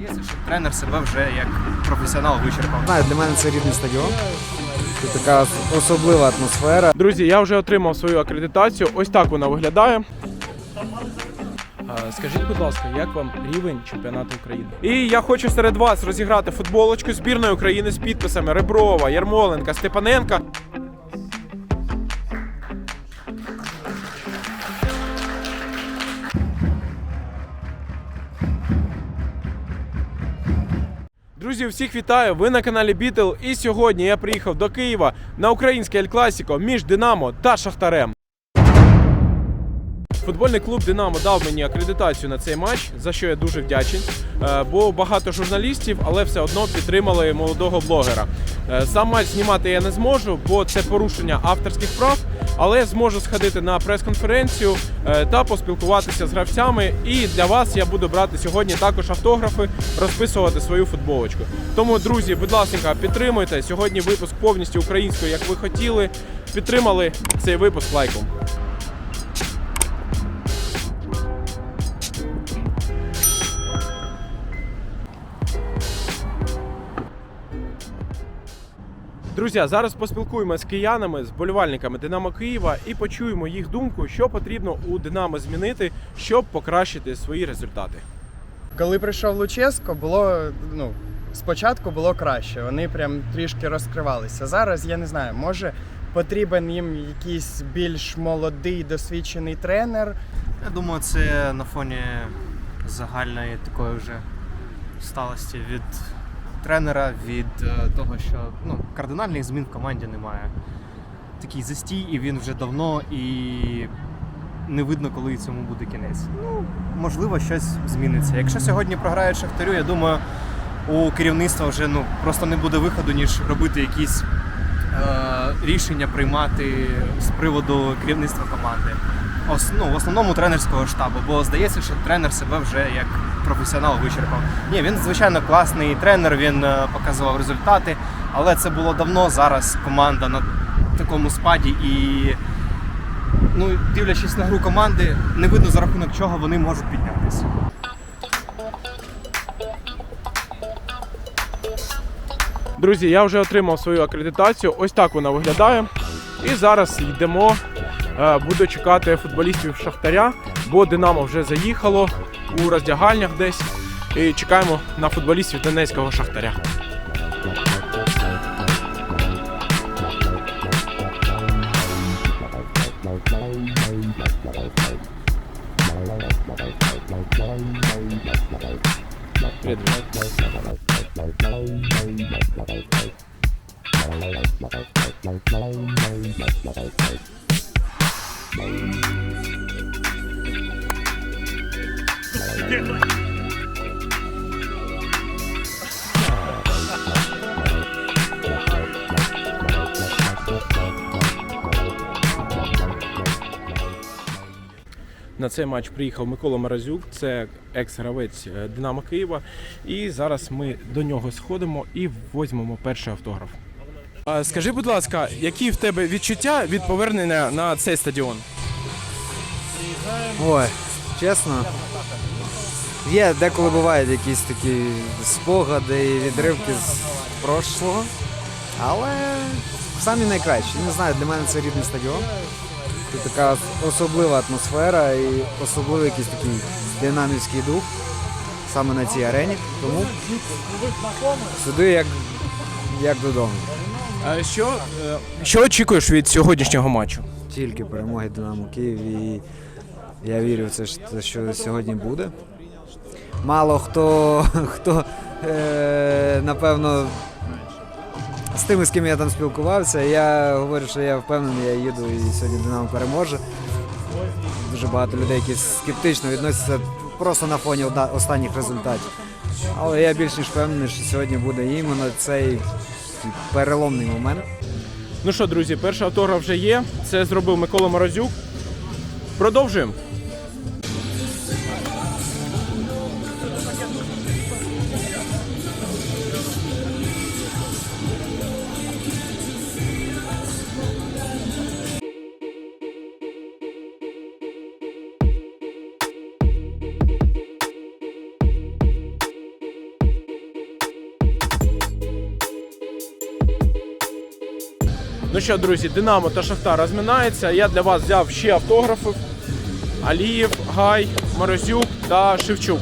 Здається, що тренер себе вже як професіонал вичерпав. Знаю, для мене це рідний стадіон. Це така особлива атмосфера. Друзі, я вже отримав свою акредитацію. Ось так вона виглядає. Скажіть, будь ласка, як вам рівень чемпіонату України? І я хочу серед вас розіграти футболочку збірної України з підписами Реброва, Ярмоленка, Степаненка. Друзі, всіх вітаю! Ви на каналі Бітл. І сьогодні я приїхав до Києва на українське Ель Класіко між Динамо та Шахтарем. Футбольний клуб Динамо дав мені акредитацію на цей матч, за що я дуже вдячний. Е, Бо багато журналістів, але все одно підтримали молодого блогера. Е, Сам матч знімати я не зможу, бо це порушення авторських прав. Але зможу сходити на прес-конференцію е, та поспілкуватися з гравцями. І для вас я буду брати сьогодні також автографи, розписувати свою футболочку. Тому, друзі, будь ласка, підтримуйте. Сьогодні випуск повністю українською, як ви хотіли. Підтримали цей випуск лайком. Друзі, зараз поспілкуємося з киянами, з болівальниками Динамо Києва і почуємо їх думку, що потрібно у Динамо змінити, щоб покращити свої результати. Коли прийшов Луческо, було ну спочатку було краще. Вони прям трішки розкривалися. Зараз я не знаю, може потрібен їм якийсь більш молодий досвідчений тренер. Я думаю, це на фоні загальної такої вже сталості від тренера, від е, того, що ну, кардинальних змін в команді немає. Такий застій, і він вже давно, і не видно, коли цьому буде кінець. Ну, можливо, щось зміниться. Якщо сьогодні програють Шахтарю, я думаю, у керівництва вже ну, просто не буде виходу, ніж робити якісь е, рішення приймати з приводу керівництва команди. Ну, в основному тренерського штабу, бо здається, що тренер себе вже як професіонал вичерпав. Ні, він звичайно класний тренер, він е, показував результати, але це було давно. Зараз команда на такому спаді і ну, дивлячись на гру команди, не видно за рахунок чого вони можуть піднятися. Друзі, я вже отримав свою акредитацію. Ось так вона виглядає. І зараз йдемо. Е, Буду чекати футболістів Шахтаря, бо Динамо вже заїхало у роздягальнях десь. І чекаємо на футболістів Донецького Шахтаря. Привіт. На цей матч приїхав Микола Маразюк, це екс-гравець е, Динамо Києва. І зараз ми до нього сходимо і візьмемо перший автограф. Скажи, будь ласка, які в тебе відчуття від повернення на цей стадіон? Ой, чесно. Є деколи бувають якісь такі спогади і відривки з прошлого. Але самі найкращі. Не знаю, для мене це рідний стадіон. Це така особлива атмосфера і особливий якийсь такий динамівський дух саме на цій арені. Тому сюди як, як додому. А що, е, що очікуєш від сьогоднішнього матчу? Тільки перемоги Динамо Київ і я вірю в це, що сьогодні буде. Мало хто, хто е, напевно, з тими, з ким я там спілкувався, я говорю, що я впевнений, я їду і сьогодні Динамо переможе. Дуже багато людей, які скептично відносяться просто на фоні останніх результатів. Але я більш ніж впевнений, що сьогодні буде іменно цей переломний момент. Ну що, друзі, перший автограф вже є. Це зробив Микола Морозюк. Продовжуємо. Ну що, друзі, Динамо та Шахта розминаються. Я для вас взяв ще автографи. Алієв, Гай, Морозюк та Шевчук.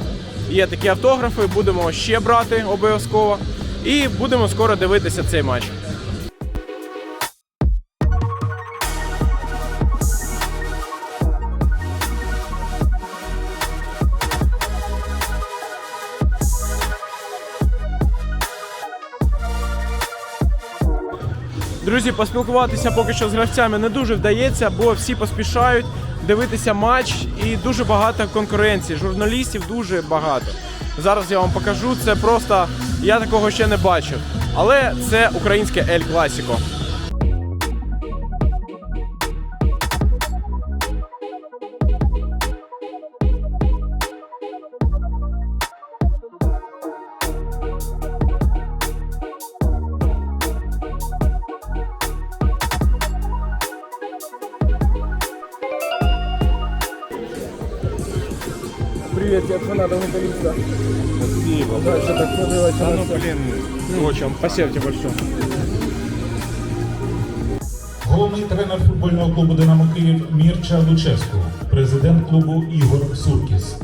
Є такі автографи, будемо ще брати обов'язково. І будемо скоро дивитися цей матч. Друзі, поспілкуватися поки що з гравцями не дуже вдається, бо всі поспішають дивитися матч і дуже багато конкуренції. Журналістів дуже багато. Зараз я вам покажу. Це просто я такого ще не бачив. Але це українське Ель Класіко. Привіт, я фанат металіста. Спасибо. Да, що так подивилася на це. Очень. Спасибо тебе большое. Головний тренер футбольного клубу Динамо Київ Мірча Луческу, президент клубу Ігор Суркіс.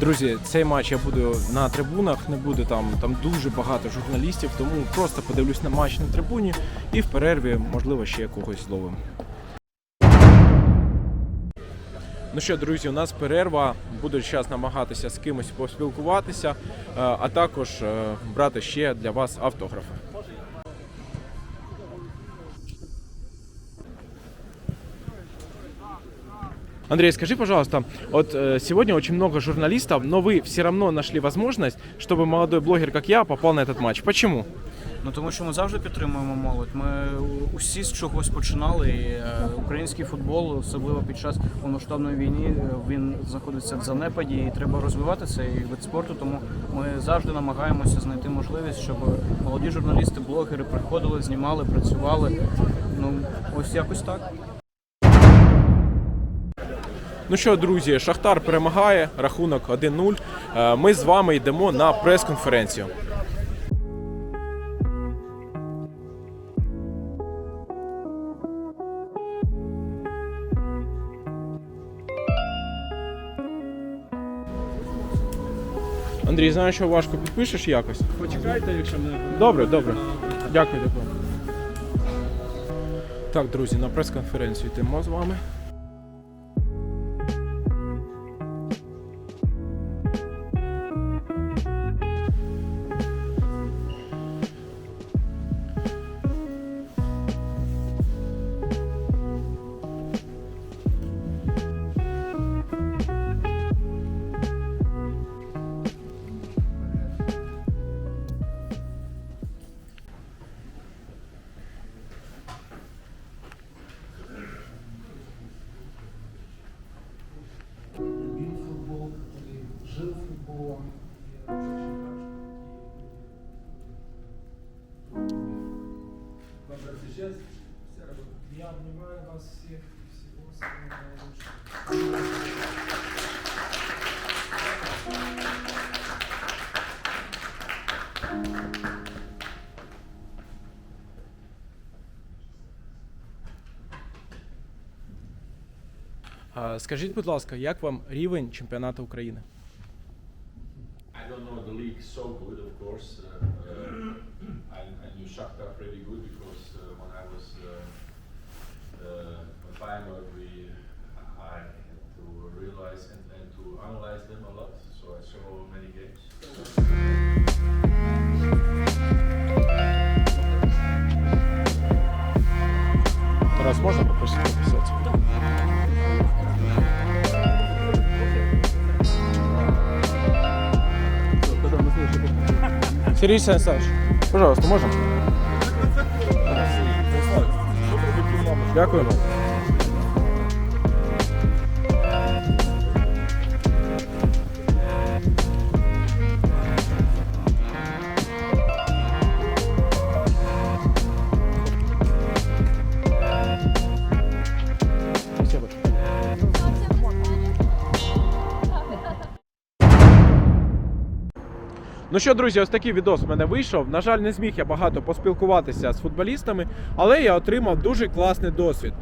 Друзі, цей матч я буду на трибунах, не буде там, там дуже багато журналістів, тому просто подивлюсь на матч на трибуні і в перерві, можливо, ще когось зловим. Ну що, друзі, у нас перерва. Буду зараз намагатися з кимось поспілкуватися, е, а також е, брати ще для вас автографи. Андрей, скажи, пожалуйста, вот э, сегодня очень много журналистов, но вы все равно нашли возможность, чтобы молодой блогер, как я, попал на этот матч. Почему? Ну тому що ми завжди підтримуємо молодь. Ми усі з чогось починали. І е, український футбол, особливо під час повноштабної війни, е, він знаходиться в занепаді і треба розвивати цей вид спорту. Тому ми завжди намагаємося знайти можливість, щоб молоді журналісти, блогери приходили, знімали, працювали. Ну ось якось так. Ну що, друзі, Шахтар перемагає, рахунок 1-0. Е, Ми з вами йдемо на прес-конференцію. Андрій, знаю, що важко підпишеш якось. Почекайте, якщо мене. Добре, добре. Дякую, дякую. Так, друзі, на прес-конференцію йдемо з вами. А, Скажіть, будь ласка, як вам рівень чемпіонату України? I don't know the league so good, of course. Uh, uh, I, I knew Shakhtar pretty good because uh, a Feyenoord, we I had to realize and, and to analyze them a lot. So I saw many games. Тарас, можна попросити написати? Сергей Станиславович, пожалуйста, можно? Дякую. Ну що, друзі, ось такий відос в мене вийшов. На жаль, не зміг я багато поспілкуватися з футболістами, але я отримав дуже класний досвід.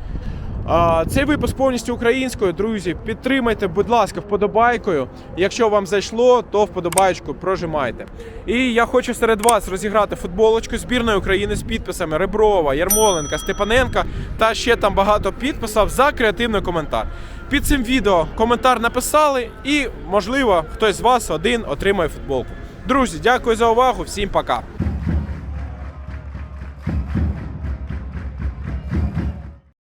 Цей випуск повністю українською. Друзі, підтримайте, будь ласка, вподобайкою. Якщо вам зайшло, то вподобайку прожимайте. І я хочу серед вас розіграти футболочку збірної України з підписами Реброва, Ярмоленка, Степаненка та ще там багато підписів за креативний коментар. Під цим відео коментар написали, і можливо хтось з вас один отримає футболку. Друзі, дякую за увагу. Всім пока.